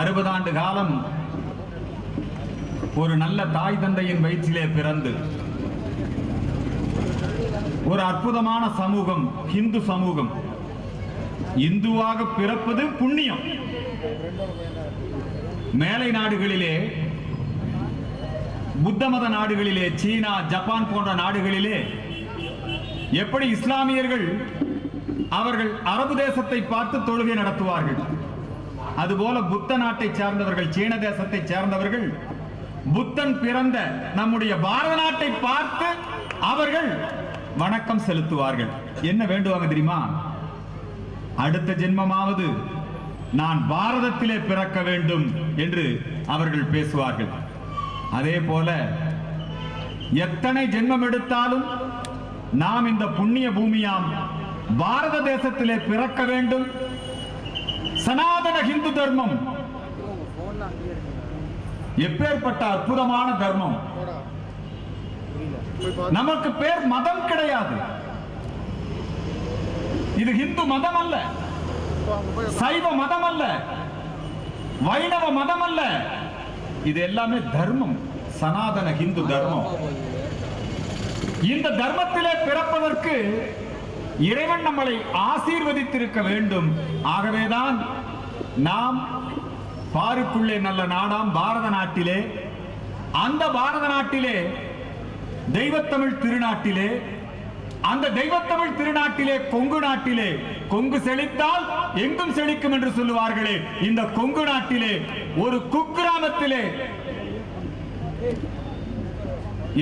அறுபது ஆண்டு காலம் ஒரு நல்ல தாய் தந்தையின் வயிற்றிலே பிறந்து ஒரு அற்புதமான சமூகம் இந்து சமூகம். இந்துவாக பிறப்பது புண்ணியம். மேலை நாடுகளிலே புத்த மத நாடுகளிலே சீனா ஜப்பான் போன்ற நாடுகளிலே எப்படி இஸ்லாமியர்கள் அவர்கள் அரபு தேசத்தை பார்த்து தொழுகை நடத்துவார்கள்? அதுபோல புத்த நாட்டை சார்ந்தவர்கள் சீன தேசத்தை சேர்ந்தவர்கள் புத்தன் பிறந்த நம்முடைய பாரத நாட்டை பார்த்து அவர்கள் வணக்கம் செலுத்துவார்கள். என்ன வேண்டுவாங்க தெரியுமா? அடுத்த ஜென்மமாவது நான் பாரதத்திலே பிறக்க வேண்டும் என்று அவர்கள் பேசுவார்கள். அதே போல எத்தனை ஜென்மம் எடுத்தாலும் நாம் இந்த புண்ணிய பூமியாம் பாரத தேசத்திலே பிறக்க வேண்டும். சனாதன ஹிந்து தர்மம். எப்பேற்பட்ட அற்புதமான தர்மம்? நமக்கு பேர் மதம் கிடையாது. இது ஹிந்து மதம் அல்ல சைவ மதம் அல்ல வைணவ மதம் அல்ல இது எல்லாமே தர்மம். சனாதன ஹிந்து தர்மம். இந்த தர்மத்திலே பிறப்பதற்கு இறைவன் நம்மளை ஆசீர்வதித்திருக்க வேண்டும். ஆகவேதான் நாம் பாருக்குள்ளே நல்ல நாடாம் பாரத நாட்டிலே அந்த பாரத நாட்டிலே தெய்வத்தமிழ் திருநாட்டிலே அந்த தெய்வத்தமிழ் திருநாட்டிலே கொங்கு நாட்டிலே கொங்கு செழித்தால் எங்கும் செழிக்கும் என்று சொல்லுவார்களே இந்த கொங்கு நாட்டிலே ஒரு குக்கிராமத்திலே.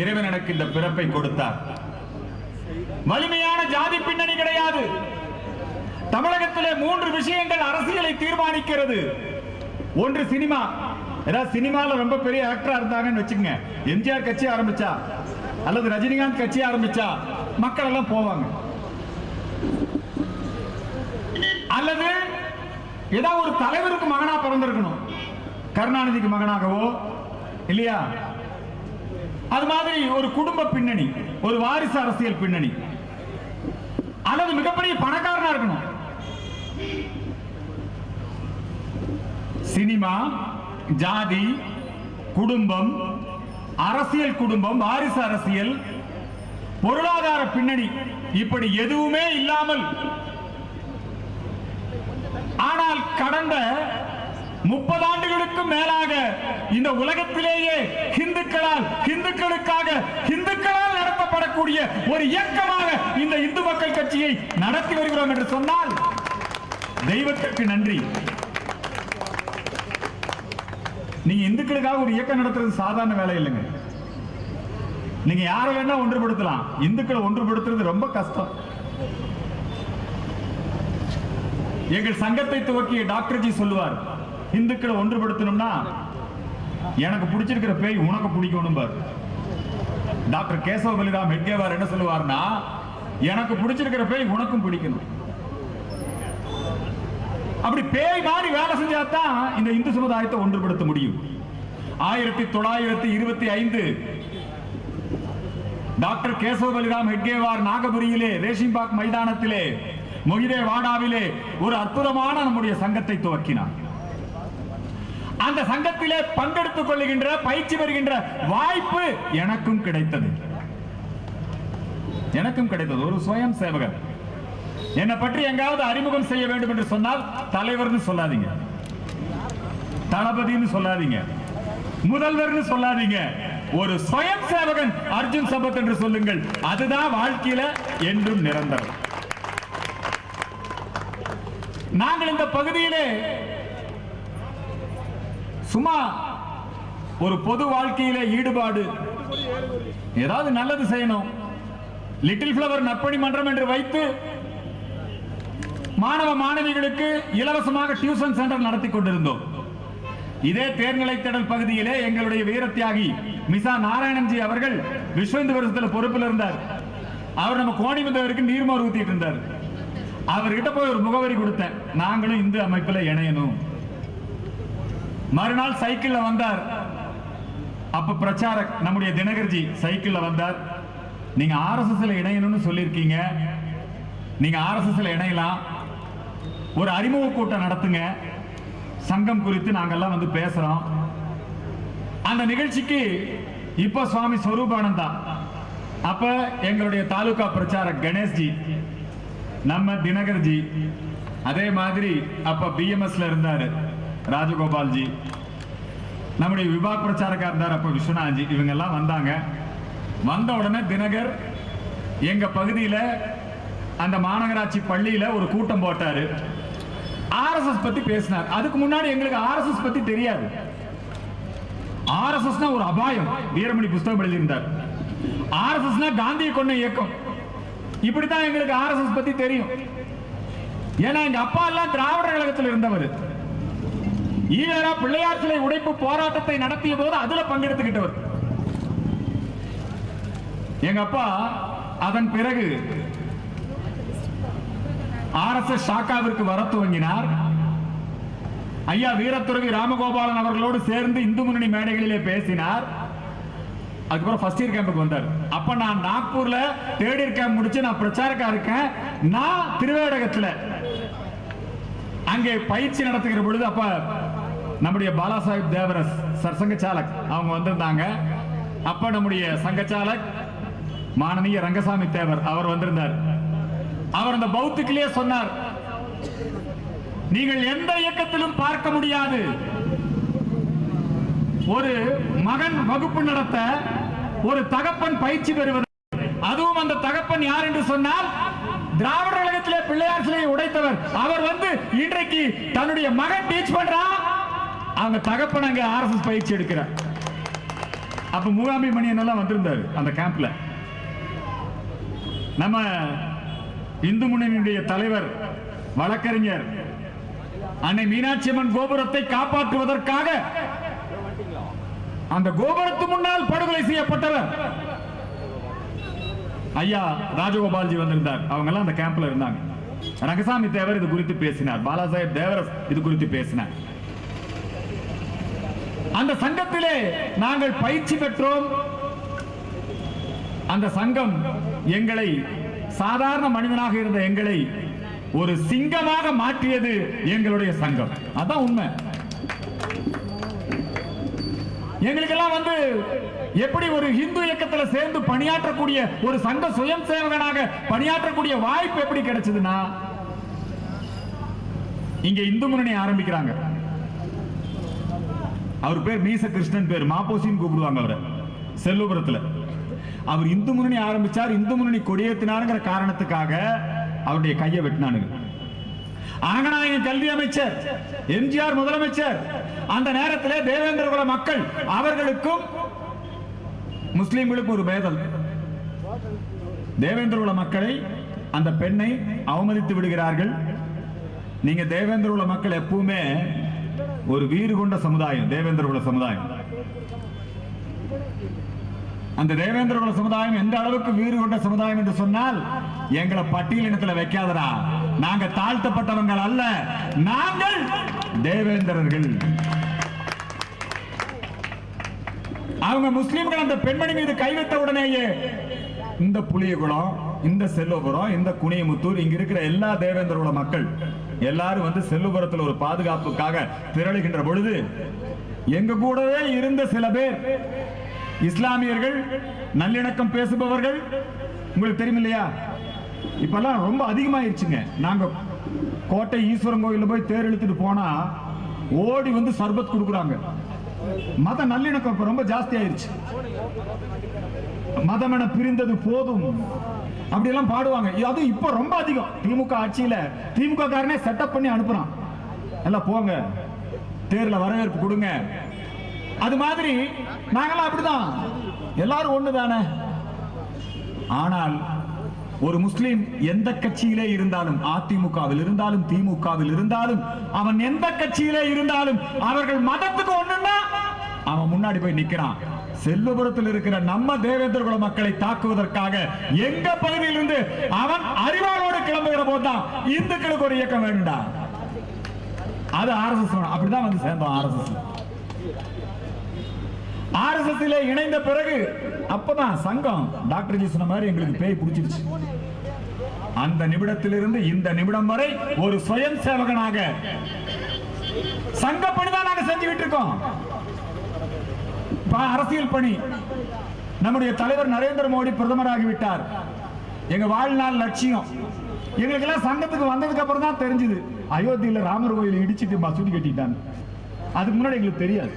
இறைவன் எனக்கு இந்த பிறப்பை கொடுத்தார். வலிமையான ஜாதி பின்னணி கிடையாது. தமிழகத்திலே மூன்று விஷயங்கள் அரசியலை தீர்மானிக்கிறது. ஒன்று சினிமா. ஏதாவது சினிமாவில் ரொம்ப பெரிய ஆக்டரா இருந்தாங்கன்னு வச்சுக்கோங்க. எம்ஜிஆர் கட்சி ஆரம்பிச்சா அல்லது ரஜினிகாந்த் கட்சி ஆரம்பிச்சா மக்கள் எல்லாம் போவாங்க. அல்லது ஏதாவது ஒரு தலைவருக்கு மகனா பிறந்திருக்கணும். கருணாநிதிக்கு மகனாகவோ இல்லையா? அது மாதிரி ஒரு குடும்ப பின்னணி ஒரு வாரிசு அரசியல் பின்னணி. அல்லது மிகப்பெரிய பணக்காரனா இருக்கணும். சினிமா ஜாதி குடும்பம் அரசியல் குடும்பம் வாரிசு அரசியல் பொருளாதார பின்னணி இப்படி எதுவுமே இல்லாமல். ஆனால் கடந்த முப்பது ஆண்டுகளுக்கும் மேலாக இந்த உலகத்திலேயே ஹிந்துக்களால் ஹிந்துக்களுக்காக ஹிந்துக்களால் நடத்தப்படக்கூடிய ஒரு இயக்கமாக இந்த இந்து மக்கள் கட்சியை நடத்தி வருகிறோம் என்று சொன்னால் தெய்வத்திற்கு நன்றி. நீங்க இந்துக்களுக்காக ஒரு இயக்கம் நடத்துறது சாதாரண வேலை இல்லைங்க. நீங்க யாரை வேணா ஒன்றுபடுத்தலாம். இந்துக்களை ஒன்றுபடுத்துறது ரொம்ப கஷ்டம். எங்கள் சங்கத்தை துவக்கிய டாக்டர்ஜி சொல்லுவார் இந்துக்களை ஒன்றுபடுத்தணும்னா எனக்கு பிடிச்சிருக்கிற பேய் உனக்கு பிடிக்கணும் பாரு டாக்டர் கேசவ பலிராம் ஹெட்கேவார் என்ன சொல்லுவார்னா எனக்கு பிடிச்சிருக்கிற பேய் உனக்கும் பிடிக்கணும். அப்படி பேய் மாறி வேலை செஞ்சாதான் இந்த இந்து சமுதாயத்தை ஒன்றுபடுத்த முடியும். ஆயிரத்தி தொள்ளாயிரத்தி இருபத்தி ஐந்து டாக்டர் கேசவ பலிராம் ஹெட்கேவார் நாகபுரியிலே ரேஷிம்பாக் மைதானத்திலே மொயிரே வாடாவிலே ஒரு அற்புதமான நம்முடைய சங்கத்தை துவக்கினார். அந்த சங்கத்திலே பங்கெடுத்துக் கொள்ளுகின்ற பயிற்சி பெறுகின்ற வாய்ப்பு எனக்கும் கிடைத்தது. எனக்கும் கிடைத்தது. ஒரு சுயம் சேவகர். என்னை பற்றி எங்காவது அறிமுகம் செய்ய வேண்டும் என்று சொன்னால் தலைவர்னு சொல்லாதீங்க. தளபதினு சொல்லாதீங்க. முதல்வர்னு சொல்லாதீங்க. ஒரு சுயம் சேவகன் அர்ஜுன் சம்பத் என்று சொல்லுங்கள். அதுதான் வாழ்க்கையில என்றும் நிரந்தரம். நாங்கள் இந்த பகுதியிலே சும்மா ஒரு பொது வாழ்க்கையிலே ஈடுபாடு. ஏதாவது நல்லது செய்யணும். லிட்டில் பிளவர் நற்பணி மன்றம் என்று வைத்து மாணவ மாணவிகளுக்கு இலவசமாக டியூஷன் சென்டர் நடத்தி கொண்டிருந்தோம். இதே தேர்நிலை திடல் பகுதியிலே எங்களுடைய வீரத்தியாகி மிசா நாராயணன்ஜி அவர்கள் விஸ்வ இந்து வருஷத்துல பொறுப்பில் இருந்தார். அவர் நம்ம கோணிமந்தவருக்கு நீர்மோர் ஊத்திட்டு இருந்தார். அவர்கிட்ட போய் ஒரு முகவரி கொடுத்தேன். நாங்களும் இந்து அமைப்புல இணையணும். மறுநாள் சைக்கிள்ல வந்தார். அப்ப பிரச்சாரக் நம்முடைய தினகர்ஜி சைக்கிள்ல வந்தார். நீங்க ஆர்எஸ்எஸ்ல இணையணும்னு சொல்லியிருக்கீங்க. நீங்க ஆர்எஸ்எஸ்ல இணையலாம். ஒரு அறிமுக கூட்டம் நடத்துங்க. சங்கம் குறித்து நாங்கெல்லாம் வந்து பேசுறோம். அந்த நிகழ்ச்சிக்கு இப்ப சுவாமி ஸ்வரூபானந்தா அப்ப எங்களுடைய தாலுகா பிரச்சாரக் கணேஷ்ஜி நம்ம தினகர்ஜி அதே மாதிரி அப்ப பிஎம்எஸ்ல இருந்தாரு. ராஜகோபால்ஜி நம்முடைய விபாக் பிரச்சாரக்கா இருந்தார் அப்போ விஸ்வநாத்ஜி இவங்கெல்லாம் வந்தாங்க. வந்த உடனே தினகர் எங்கள் பகுதியில அந்த மாநகராட்சி பள்ளியில ஒரு கூட்டம் போட்டார். ஆர்எஸ்எஸ் பத்தி பேசினார். அதுக்கு முன்னாடி எங்களுக்கு ஆர்எஸ்எஸ் பத்தி தெரியாது. ஆர்எஸ்எஸ்னா ஒரு அபாயம். வீரமணி புஸ்தகம் எழுதியிருந்தார். ஆர்எஸ்எஸ்னா காந்தியை கொண்ட இயக்கம். இப்படித்தான் எங்களுக்கு ஆர்எஸ்எஸ் பத்தி தெரியும். ஏன்னா எங்கள் அப்பா எல்லாம் திராவிட கழகத்தில் இருந்தவர். ஈவேரா பிள்ளையார் சிலை உடைப்பு போராட்டத்தை நடத்திய போது அதுல பங்கெடுத்துக்கிட்டவர். எங்க அப்பா அதன் பிறகு ஆர்எஸ்எஸ் ஷாக்காவிற்கு வர துவங்கினார். ஐயா வீரத்துறவி ராமகோபாலன் அவர்களோடு சேர்ந்து இந்து முன்னணி மேடைகளிலே பேசினார். அதுக்கப்புறம் ஃபர்ஸ்ட் இயர் கேம்புக்கு வந்தார். அப்ப நான் நாக்பூர்ல தேர்ட் இயர் கேம்ப் முடிச்சு நான் பிரச்சாரக்கா இருக்கேன். நான் திருவேடகத்துல அங்கே பயிற்சி நடத்துகிற பொழுது அப்ப நம்முடைய பாலாசாஹிப் தேவரஸ் சர் சங்கச்சாலக் அவங்க வந்திருந்தாங்க. அப்ப நம்முடைய சங்கச்சாலக் மானனீய ரங்கசாமி தேவர் அவர் வந்திருந்தார். அவர் அந்த பௌத்துக்கிலேயே சொன்னார் நீங்கள் எந்த இயக்கத்திலும் பார்க்க முடியாது. ஒரு மகன் வகுப்பு நடத்த ஒரு தகப்பன் பயிற்சி பெறுவது. அதுவும் அந்த தகப்பன் யார் என்று சொன்னால் திராவிட கழகத்திலே பிள்ளையார் சிலையை உடைத்தவர். அவர் வந்து இன்றைக்கு தன்னுடைய மகன் டீச் பண்றான். அவங்க தகப்பன் அங்க ஆர்எஸ்எஸ் பயிற்சி எடுக்கிறார் அப்ப மூகாம்பி மணியன் எல்லாம் வந்திருந்தாரு அந்த கேம்ப்ல நம்ம இந்து முன்னணியுடைய தலைவர் வழக்கறிஞர் அன்னை மீனாட்சி அம்மன் கோபுரத்தை காப்பாற்றுவதற்காக அந்த கோபுரத்து முன்னால் படுகொலை செய்யப்பட்டவர். ஐயா ராஜகோபால்ஜி வந்திருந்தார். அவங்க எல்லாம் அந்த கேம்ப்ல இருந்தாங்க. ரங்கசாமி தேவர் இது குறித்து பேசினார். பாலாசாஹேப் தேவரஸ் இது குறித்து பேசினார். அந்த சங்கத்திலே நாங்கள் பயிற்சி பெற்றோம். அந்த சங்கம் எங்களை சாதாரண மனிதனாக இருந்த எங்களை ஒரு சிங்கமாக மாற்றியது எங்களுடைய சங்கம். அதான் உண்மை. எங்களுக்கெல்லாம் வந்து எப்படி ஒரு இந்து இயக்கத்துல சேர்ந்து பணியாற்றக்கூடிய ஒரு சங்க சுயம் சேவகனாக பணியாற்றக்கூடிய வாய்ப்பு எப்படி கிடைச்சதுன்னா இங்க இந்து முன்னணி ஆரம்பிக்கிறாங்க. அவர் பேர் மீச கிருஷ்ணன் பேர். மாப்போசின்னு கூப்பிடுவாங்க அவரை. செல்லுபுரத்தில். அவர் இந்து முன்னணி ஆரம்பிச்சார். இந்து முன்னணி கொடியேத்தினாருங்கிற காரணத்துக்காக அவருடைய கையை வெட்டினானுங்க. ஆங்கநாயகன் கல்வி அமைச்சர் எம்ஜிஆர் முதலமைச்சர் அந்த நேரத்தில் தேவேந்திர குல மக்கள் அவர்களுக்கும் முஸ்லீம்களுக்கும் ஒரு பேதல். தேவேந்திர குல மக்களை அந்த பெண்ணை அவமதித்து விடுகிறார்கள். நீங்க தேவேந்திர குல மக்கள் எப்பவுமே ஒரு வீறு கொண்ட சமுதாயம் தேவேந்திர குல சமுதாயம். அந்த தேவேந்திர குல சமுதாயம் எந்த அளவுக்கு வீறு கொண்ட சமுதாயம் என்று சொன்னால் எங்களை பட்டியலினத்துல வைக்காதடா. நாங்க தாழ்த்தப்பட்டவங்கள் அல்ல நாங்கள் தேவேந்திரர்கள். அவங்க முஸ்லிம்கள் அந்த பெண்மணி மீது கை வைத்த உடனேயே இந்த புளியகுளம் இந்த செல்லோபுரம் இந்த குனியமுத்தூர் இங்க இருக்கிற எல்லா தேவேந்திரோட மக்கள் எல்லாரும் வந்து செல்லுபுரத்தில் ஒரு பாதுகாப்புக்காக திரளுகின்ற பொழுது எங்க கூடவே இருந்த சில பேர் இஸ்லாமியர்கள் நல்லிணக்கம் பேசுபவர்கள் உங்களுக்கு தெரியும் இல்லையா இப்பெல்லாம் ரொம்ப அதிகமாயிருச்சுங்க. நாங்க கோட்டை ஈஸ்வரன் கோயிலில் போய் தேர் இழுத்துட்டு போனா ஓடி வந்து சர்பத் கொடுக்குறாங்க. மத நல்லிணக்கம் ரொம்ப ஜாஸ்தி ஆயிருச்சு மதம் என பிரிந்தது போதும். அப்படி எல்லாம் பாடுவாங்க. அதுவும் இப்ப ரொம்ப அதிகம். திமுக ஆட்சியில திமுக காரனே செட்டப் பண்ணி அனுப்புறான். எல்லாம் போங்க. தேர்ல வரவேற்பு கொடுங்க. அது மாதிரி நாங்களாம் அப்படிதான். எல்லாரும் ஒண்ணு தானே ஆனால் ஒரு முஸ்லீம் எந்த கட்சியிலே இருந்தாலும் அதிமுகவில் இருந்தாலும் திமுகவில் இருந்தாலும் அவன் எந்த கட்சியிலே இருந்தாலும் அவர்கள் மதத்துக்கு ஒண்ணுன்னா அவன் முன்னாடி போய் நிக்கிறான். செல்வபுரத்தில் இருக்கிற நம்ம தேவேந்திர குல மக்களை தாக்குவதற்காக எங்க பகுதியிலிருந்து அவன் அறிவாளோடு கிளம்புகிற போதுதான் இந்துக்களுக்கு ஒரு இயக்கம் வேண்டாம் அது ஆர்எஸ்எஸ் அப்படிதான் வந்து சேர்ந்தோம் ஆர்எஸ்எஸ் ஆர்எஸ்எஸ் இணைந்த பிறகு அப்பதான் சங்கம் டாக்டர் ஜி சொன்ன மாதிரி எங்களுக்கு பேய் பிடிச்சிருச்சு. அந்த நிமிடத்திலிருந்து இந்த நிமிடம் வரை ஒரு சுயம் சேவகனாக சங்க தான் நாங்க செஞ்சுக்கிட்டு இருக்கோம். அரசியல் பணி. நம்முடைய தலைவர் நரேந்திர மோடி பிரதமராகிவிட்டார். எங்க வாழ்நாள் லட்சியம். எங்களுக்கெல்லாம் சங்கத்துக்கு வந்ததுக்கு அப்புறம் தான் தெரிஞ்சது. அயோத்தியில ராமர் கோயிலை இடிச்சிட்டு மசூதி கட்டிட்டாங்க. அதுக்கு முன்னாடி எங்களுக்கு தெரியாது.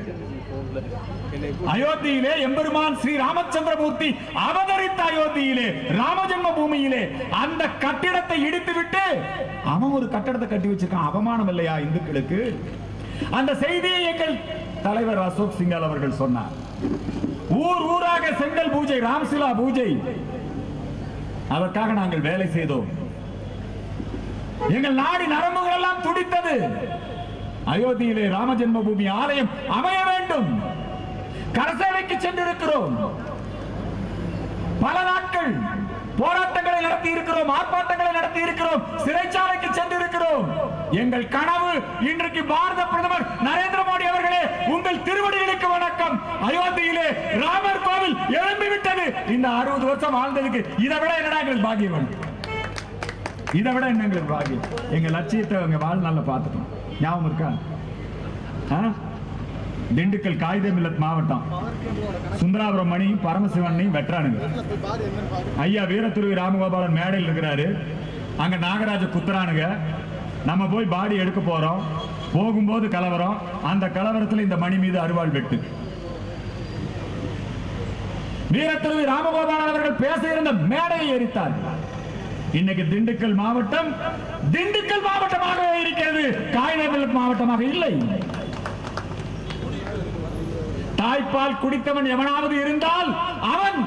அயோத்தியிலே எம்பெருமான் ஸ்ரீ ராமச்சந்திரமூர்த்தி அவதரித்த அயோத்தியிலே ராமஜென்ம பூமியிலே அந்த கட்டிடத்தை இடித்து விட்டு அவன் ஒரு கட்டடத்தை கட்டி வச்சிருக்கான். அவமானம் இல்லையா இந்துக்களுக்கு? அந்த செய்தியை எங்கள் தலைவர் அசோக் சிங்கால் அவர்கள் சொன்னார். ஊர் ஊராக செங்கல் பூஜை ராம்சிலா பூஜை. அதற்காக நாங்கள் வேலை செய்தோம். எங்கள் நாடி நரம்புகள் எல்லாம் துடித்தது. அயோத்தியிலே ராம ஜென்மபூமி ஆலயம் அமைய வேண்டும். கரசேவைக்கு சென்றிருக்கிறோம். பல நாட்கள் போராட்டங்களை நடத்தி இருக்கிறோம் ஆர்ப்பாட்டங்களை நடத்தி இருக்கிறோம் சிறைச்சாலைக்கு சென்றிருக்கிறோம். எங்கள் கனவு இன்றைக்கு பாரத பிரதமர் நரேந்திர மோடி அவர்களே உங்கள் திருவடிகளுக்கு வணக்கம். அயோத்தியிலே ராமர் கோவில் எழும்பி விட்டது இந்த அறுபது வருஷம் வாழ்ந்ததுக்கு இதை விட என்னடா எங்களுக்கு பாக்கியம்? இதை விட என்ன எங்களுக்கு பாக்கியம்? எங்க லட்சியத்தை அவங்க வாழ்நாள்ல பார்த்துட்டோம். ஞாபகம் இருக்கா? ஆ? திண்டுக்கல் காகித மில்லத் மாவட்டம். சுந்தராபுரம் மணி பரமசிவனையும் வெற்றானுங்க ஐயா வீரத்துருவி ராமகோபாலன் மேடையில் இருக்கிறாரு. அங்க நாகராஜ குத்துறானுங்க. நம்ம போய் பாடி எடுக்க போறோம். போகும்போது கலவரம். அந்த கலவரத்துல இந்த மணி மீது அருவாள் வெட்டு. வீரத்துருவி ராமகோபாலன் அவர்கள் பேச இருந்த மேடையை எரித்தார். இன்னைக்கு திண்டுக்கல் மாவட்டம் திண்டுக்கல் மாவட்டமாக இருக்கிறது. காகிதமில்லத் மாவட்டமாக இல்லை. தாய்ப்பால் குடித்தவன் எவனாவது இருந்தால் அவன்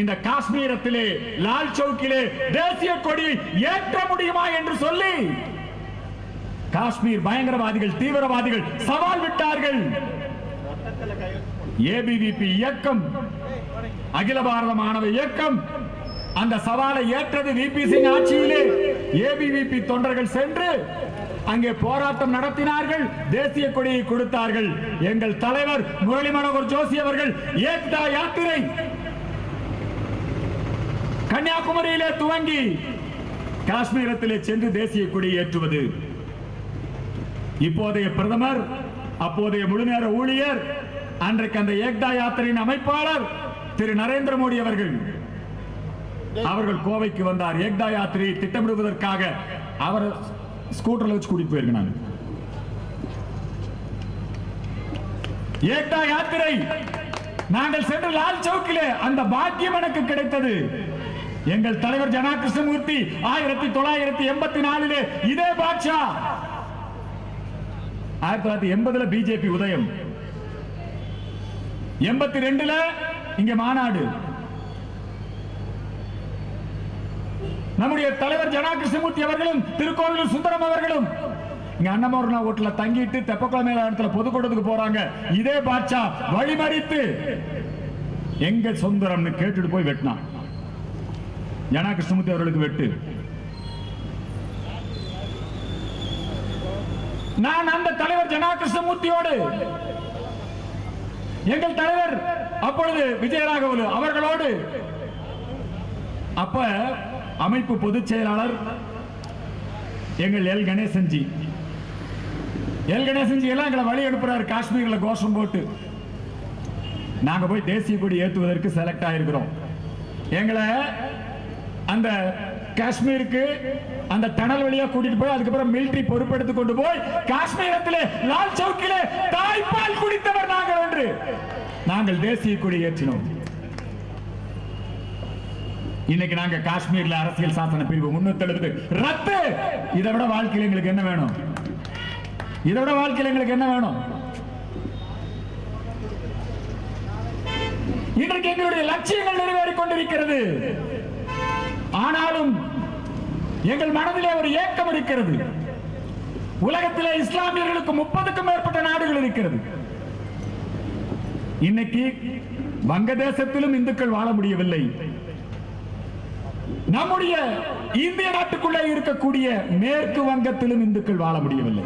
இந்த காஷ்மீரத்திலே லால் சவுக்கிலே தேசிய கொடி ஏற்ற முடியுமா என்று சொல்லி காஷ்மீர் பயங்கரவாதிகள் தீவிரவாதிகள் சவால் விட்டார்கள். ஏபிவிபி இயக்கம் அகில பாரத மாணவ இயக்கம் அந்த சவாலை ஏற்றது விபி சிங் ஆட்சியிலே. ஏபிவிபி தொண்டர்கள் சென்று அங்கே போராட்டம் நடத்தினார்கள் தேசிய கொடியை கொடுத்தார்கள். எங்கள் தலைவர் முரளி மனோகர் ஜோஷி அவர்கள் ஏக்தா யாத்திரை கன்னியாகுமரியிலே துவங்கி காஷ்மீரத்திலே சென்று தேசிய கொடி ஏற்றுவது. இப்போதைய பிரதமர் அப்போதைய முழுநேர ஊழியர் அன்றைக்கு அந்த ஏக்தா யாத்திரையின் அமைப்பாளர் திரு நரேந்திர மோடி அவர்கள். அவர்கள் கோவைக்கு வந்தார். ஏக்தா யாத்திரையை திட்டமிடுவதற்காக அவர் ஸ்கூட்டரில் வச்சு கூட்டிட்டு போயிருக்கேன் ஏக்தா யாத்திரை? நாங்கள் சென்று லால் சவுக்கில அந்த பாக்கியம் எனக்கு கிடைத்தது. எங்கள் தலைவர் ஜனா கிருஷ்ணமூர்த்தி ஆயிரத்தி தொள்ளாயிரத்தி எண்பத்தி நாலிலே இதே பாட்ஷா. ஆயிரத்தி தொள்ளாயிரத்தி எண்பதுல பிஜேபி உதயம். எண்பத்தி ரெண்டுல இங்க மாநாடு. நம்முடைய தலைவர் ஜனா கிருஷ்ணமூர்த்தி அவர்களும் திருக்கோவிலூர் சுந்தரம் அவர்களும். இங்க அன்னமோர்னா ஓட்டுல தங்கிட்டு தெப்பக்குளம் இடத்துல பொதுக்கூட்டத்துக்கு போறாங்க. இதே பாட்சா வழிமறித்து. எங்க சுந்தரம்னு கேட்டுட்டு போய் வெட்டினான் ஜனா கிருஷ்ணமூர்த்தி அவர்களுக்கு வெட்டு. நான் அந்த தலைவர் ஜனா கிருஷ்ணமூர்த்தியோடு எங்கள் தலைவர் அப்பொழுது விஜயராகவலு அவர்களோடு. அப்ப அமைப்பு பொதுச் செயலாளர் எங்கள் எல். கணேசன்ஜி. எல். கணேசன்ஜி எல்லாம் எங்களை வழி அனுப்புறாரு. காஷ்மீர்ல கோஷம் போட்டு. நாங்க போய் தேசிய கொடி ஏற்றுவதற்கு செலக்ட் ஆயிருக்கிறோம். எங்களை அந்த காஷ்மீருக்கு அந்த டனல் வழியா கூட்டிட்டு போய் அதுக்கப்புறம் மிலிட்டரி பொறுப்பெடுத்து கொண்டு போய் காஷ்மீரத்திலே லால் சவுக்கிலே தாய்ப்பால் குடித்தவர் நாங்கள் என்று நாங்கள் தேசிய கொடி ஏற்றினோம். இன்னைக்கு நாங்க காஷ்மீர்ல அரசியல் சாசன பிரிவு முன்னூத்தி எழுபது ரத்து! இதை விட வாழ்க்கையில் எங்களுக்கு என்ன வேணும்? இதை விட வாழ்க்கையில் எங்களுக்கு என்ன வேணும்? இன்றைக்கு எங்களுடைய லட்சியங்கள் நிறைவேறிக் கொண்டிருக்கிறது. ஆனாலும் எங்கள் மனதிலே ஒரு ஏக்கம் இருக்கிறது. உலகத்திலே இஸ்லாமியர்களுக்கு முப்பதுக்கும் மேற்பட்ட நாடுகள் இருக்கிறது. இன்னைக்கு வங்கதேசத்திலும் இந்துக்கள் வாழ முடியவில்லை. நம்முடைய இந்திய நாட்டுக்குள்ளே இருக்கக்கூடிய மேற்கு வங்கத்திலும் இந்துக்கள் வாழ முடியவில்லை.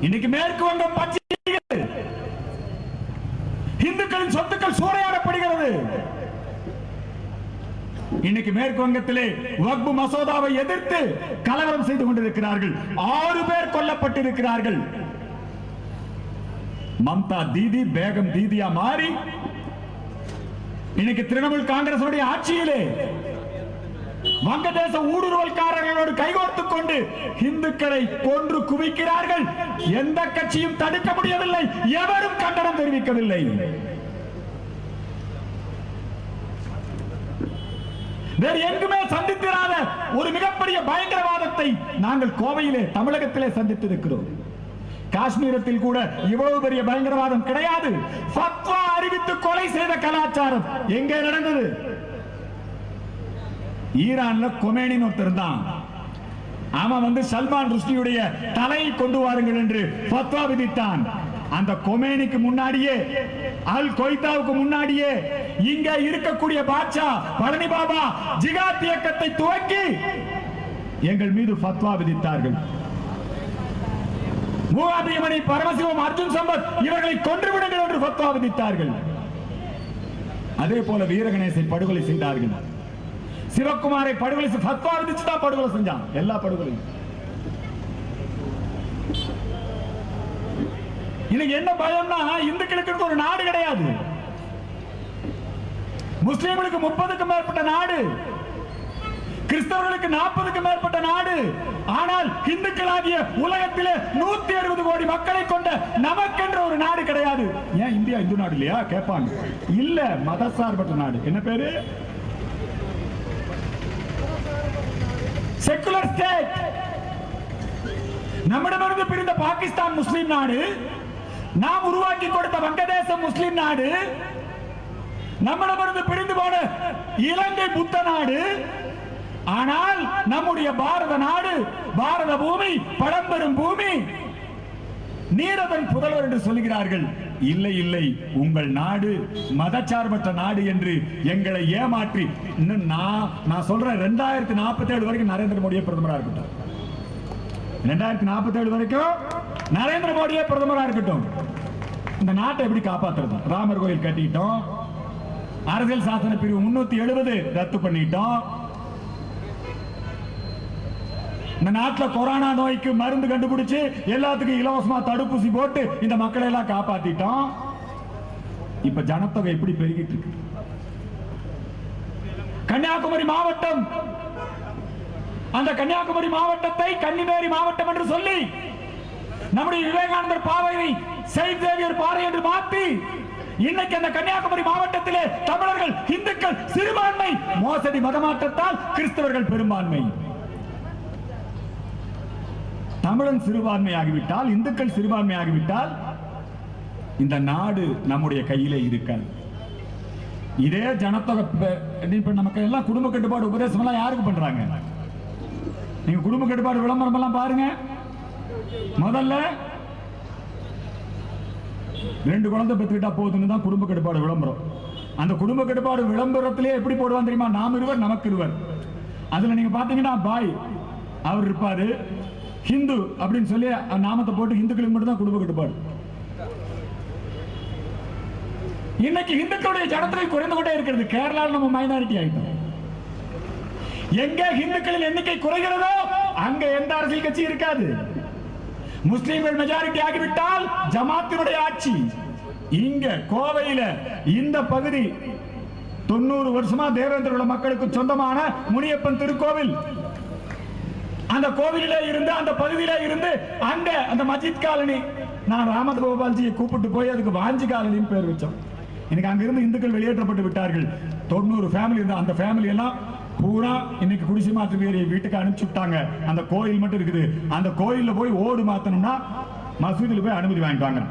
இன்னைக்கு மேற்கு வங்கம் இந்துக்களின் சொத்துக்கள் சூறையாடப்படுகிறது. இன்னைக்கு மேற்கு வங்கத்திலே வக்பு மசோதாவை எதிர்த்து கலவரம் செய்து கொண்டிருக்கிறார்கள். ஆறு பேர் கொல்லப்பட்டிருக்கிறார்கள். மம்தா தீதி பேகம் தீதியா மாறி இன்னைக்கு திரிணாமுல் காங்கிரஸ் ஆட்சியிலே வங்கதேச ஊடுருவல்காரர்களோடு கைகோர்த்துக் கொண்டு இந்துக்களை கொன்று குவிக்கிறார்கள். எந்த கட்சியும் தடுக்க முடியவில்லை. எவரும் கண்டனம் தெரிவிக்கவில்லை. வேறு எங்குமே சந்தித்திராத ஒரு மிகப்பெரிய பயங்கரவாதத்தை நாங்கள் கோவையிலே தமிழகத்திலே சந்தித்திருக்கிறோம். காஷ்மீரத்தில் கூட இவ்வளவு பெரிய பயங்கரவாதம் கிடையாது. ஃபத்வா அறிவித்து கொலை செய்த கலாச்சாரம் எங்க நடந்தது? ஈரான்ல கொமேனின்னு ஒருத்தர் தான் அவன் வந்து சல்மான் ருஷ்டியுடைய தலையை கொண்டு வாருங்கள் என்று பத்வா விதித்தான். அந்த கொமேனிக்கு முன்னாடியே அல் கொய்தாவுக்கு முன்னாடியே இங்க இருக்கக்கூடிய பாட்சா பழனி பாபா ஜிகாத் இயக்கத்தை துவக்கி எங்கள் மீது பத்வா விதித்தார்கள். மூவாபியமணி பரமசிவம் அர்ஜுன் சம்பத் இவர்களை கொன்று விடுங்கள் என்று பத்வா விதித்தார்கள். அதே போல வீரகணேசை படுகொலை செய்தார்கள். சிவகுமாரை படுகொலை பத்வா விதிச்சு தான் படுகொலை செஞ்சான். எல்லா படுகொலையும். இன்னைக்கு என்ன பயம்னா இந்துக்களுக்கு ஒரு நாடு கிடையாது. முஸ்லிம்களுக்கு முப்பதுக்கும் மேற்பட்ட நாடு. கிறிஸ்தவர்களுக்கு நாற்பதுக்கு மேற்பட்ட நாடு. ஆனால் இந்துக்களாகிய உலகத்திலே நூத்தி அறுபது கோடி மக்களை கொண்ட நமக்கென்ற ஒரு நாடு கிடையாது. ஏன் இந்தியா இந்து நாடு இல்லையா? கேட்பாங்க. இல்ல மதசார்பற்ற நாடு. என்ன பேரு? செக்குலர் ஸ்டேட் நம்மிடமிருந்து பிரிந்த பாகிஸ்தான் முஸ்லிம் நாடு. நாம் உருவாக்கி கொடுத்த வங்கதேசம் முஸ்லிம் நாடு. நம்மிடமிருந்து பிரிந்து போன இலங்கை புத்த நாடு. ஆனால் நம்முடைய பாரத நாடு பாரத பூமி பழம்பெரும் பூமி. நீரதன் புதல்வர் என்று சொல்கிறார்கள். இல்லை இல்லை உங்கள் நாடு மதச்சார்பற்ற நாடு என்று எங்களை ஏமாற்றி இன்னும் நான் நான் சொல்றேன் ரெண்டாயிரத்தி நாற்பத்தி ஏழு வரைக்கும் நரேந்திர மோடியே பிரதமரா இருக்கட்டும். ரெண்டாயிரத்தி நாற்பத்தி ஏழு வரைக்கும் நரேந்திர மோடியே பிரதமரா இருக்கட்டும். இந்த நாட்டை எப்படி காப்பாத்துறது? ராமர் கோயில் கட்டிட்டோம். அரசியல் சாசன பிரிவு முன்னூத்தி எழுபது ரத்து பண்ணிட்டோம். இந்த நாட்டில் கொரோனா நோய்க்கு மருந்து கண்டுபிடிச்சு எல்லாத்துக்கும் இலவசமா தடுப்பூசி போட்டு இந்த மக்களை எல்லாம் காப்பாத்திட்டோம். இப்ப ஜனத்தொகை எப்படி பெருகிட்டு இருக்கு? கன்னியாகுமரி மாவட்டம். அந்த கன்னியாகுமரி மாவட்டத்தை கன்னிமேரி மாவட்டம் என்று சொல்லி நம்முடைய விவேகானந்தர் பாவையை செயின்ட் சேவியர் பாறை என்று மாற்றி இன்னைக்கு அந்த கன்னியாகுமரி மாவட்டத்திலே தமிழர்கள் இந்துக்கள் சிறுபான்மை மோசடி மதமாற்றத்தால் கிறிஸ்தவர்கள் பெரும்பான்மை. தமிழன் சிறுபான்மையாகிவிட்டால் இந்துக்கள் சிறுபான்மையாகிவிட்டால் இந்த நாடு நம்முடைய கையிலே இருக்காது. இதே ஜனத்தொகை இப்ப நமக்கு எல்லாம் குடும்ப கட்டுப்பாடு உபதேசம் எல்லாம் யாருக்கு பண்றாங்க? நீங்க குடும்ப கட்டுப்பாடு விளம்பரம் எல்லாம் பாருங்க. முதல்ல ரெண்டு குழந்தை பெற்றுக்கிட்டா போதுன்னு தான் குடும்ப கட்டுப்பாடு விளம்பரம். அந்த குடும்ப கட்டுப்பாடு விளம்பரத்திலே எப்படி போடுவான் தெரியுமா? நாம் இருவர் நமக்கு இருவர். அதுல நீங்க பாத்தீங்கன்னா பாய் அவர் இருப்பாரு. ஹிந்து அப்படின்னு சொல்லி நாமத்தை போட்டு ஹிந்துக்களுக்கு மட்டும் தான் குடும்ப கட்டுப்பாடு. இன்னைக்கு ஹிந்துக்களுடைய ஜனத்தொகை குறைந்து கொண்டே இருக்கிறது. கேரளாவில் நம்ம மைனாரிட்டி ஆகிட்டோம் எங்க ஹிந்துக்களின் எண்ணிக்கை குறைகிறதோ அங்க எந்த அரசியல் கட்சி இருக்காது. முஸ்லீம்கள் மெஜாரிட்டி ஆகிவிட்டால் ஜமாத்தினுடைய ஆட்சி. இங்க கோவையில இந்த பகுதி தொண்ணூறு வருஷமா தேவேந்திர மக்களுக்கு சொந்தமான முனியப்பன் திருக்கோவில். அந்த கோவிலில் இருந்து அந்த பகுதியில இருந்து அங்க அந்த மஜித் காலனி நான் ராமத் கோபால்ஜியை கூப்பிட்டு போய் அதுக்கு வாஞ்சி காலனின்னு பேர் வச்சோம். எனக்கு அங்கிருந்து இந்துக்கள் வெளியேற்றப்பட்டு விட்டார்கள். தொண்ணூறு ஃபேமிலி இருந்த அந்த ஃபேமிலி எல்லாம் பூரா இன்னைக்கு குடிசை மாற்று வீரை வீட்டுக்கு அனுப்பிச்சு விட்டாங்க. அந்த கோயில் மட்டும் இருக்குது. அந்த கோயிலில் போய் ஓடு மாத்தணும்னா மசூதியில் போய் அனுமதி வாங்கிப்பாங்க.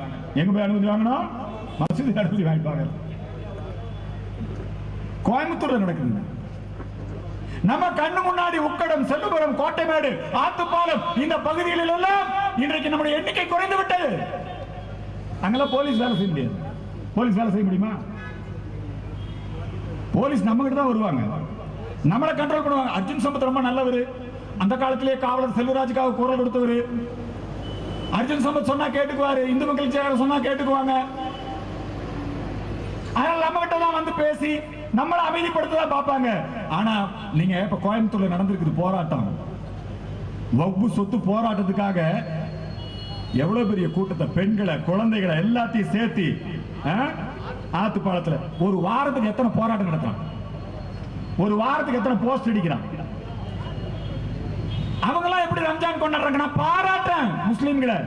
எங்க போய் அனுமதி வாங்கணும்? மசூதியில் அனுமதி வாங்கிப்பாங்க. கோயம்புத்தூர்ல நடக்குதுங்க. நம்ம கண்ணு முன்னாடி உக்கடம் செல்லுபுரம் கோட்டைமேடு ஆத்துப்பாலம் இந்த பகுதிகளில் எல்லாம் இன்றைக்கு நம்முடைய எண்ணிக்கை குறைந்து விட்டது அங்கெல்லாம் போலீஸ் வேலை செய்ய முடியாது. போலீஸ் வேலை செய்ய முடியுமா? போலீஸ் நம்ம கிட்ட தான் வருவாங்க. நம்மளை கண்ட்ரோல் பண்ணுவாங்க. அர்ஜுன் சம்பத் ரொம்ப நல்லவர். அந்த காலத்திலே காவலர் செல்வராஜுக்காக குரல் கொடுத்தவர். அர்ஜுன் சம்பத் சொன்னா கேட்டுக்குவாரு. இந்து மக்கள் சேகர் சொன்னா கேட்டுக்குவாங்க. அதனால நம்ம கிட்ட தான் வந்து பேசி நம்மளை அமைதிப்படுத்த பார்ப்பாங்க. ஆனா நீங்க இப்ப கோயம்புத்தூர்ல நடந்திருக்குது போராட்டம்? வகுப்பு சொத்து போராட்டத்துக்காக எவ்வளவு பெரிய கூட்டத்தை பெண்களை குழந்தைகளை எல்லாத்தையும் சேர்த்து ஆ? ஆத்து பாலத்துல ஒரு வாரத்துக்கு எத்தனை போராட்டம் நடத்துறான்? ஒரு வாரத்துக்கு எத்தனை போஸ்ட் அடிக்கிறான்? அவங்க எல்லாம் எப்படி ரம்ஜான் கொண்டாடுறாங்க? நான் பாராட்டேன் முஸ்லீம்களை.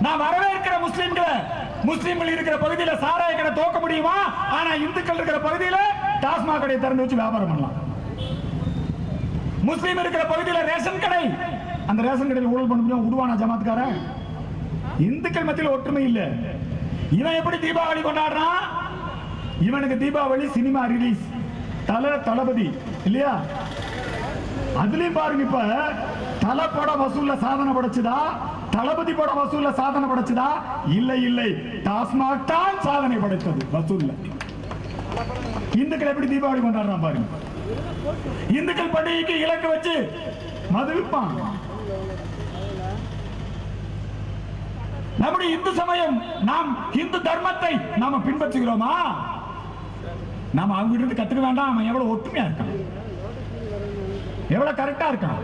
நான் வரவேற்கிற முஸ்லீம்களை. முஸ்லீம்கள் இருக்கிற பகுதியில சாராய கடை தோக்க முடியுமா? ஆனா இந்துக்கள் இருக்கிற பகுதியில டாஸ்மாக் கடையை திறந்து வச்சு வியாபாரம் பண்ணலாம். முஸ்லீம் இருக்கிற பகுதியில ரேஷன் கடை. அந்த ரேஷன் கடையில் ஊழல் பண்ண முடியும்? உருவான ஜமாத்துக்காரன்? இந்துக்கள் மத்தியில் ஒற்றுமை இல்லை. இவன் எப்படி தீபாவளி கொண்டாடுறான்? இவனுக்கு தீபாவளி சினிமா ரிலீஸ் தல தளபதி இல்லையா? அதுலயும் பாருங்க இப்ப தலை படம் வசூல்ல சாதனை படைச்சுதா? தளபதி படம் வசூல்ல சாதனை படைச்சதா? இல்லை இல்லை. டாஸ்மாக் தான் சாதனை படைத்தது வசூல்ல. இந்துக்கள் எப்படி தீபாவளி கொண்டாடுறான் பாருங்க. இந்துக்கள் பண்டிகைக்கு இலக்கு வச்சு மது விற்பான். நம்முடைய இந்து சமயம் நாம் இந்து தர்மத்தை நாம பின்பற்றுகிறோமா? நாம அவங்க கிட்ட இருந்து கத்துக்க வேண்டாம். அவன் எவ்வளவு ஒற்றுமையா இருக்கான். எவ்வளவு கரெக்டா இருக்கான்.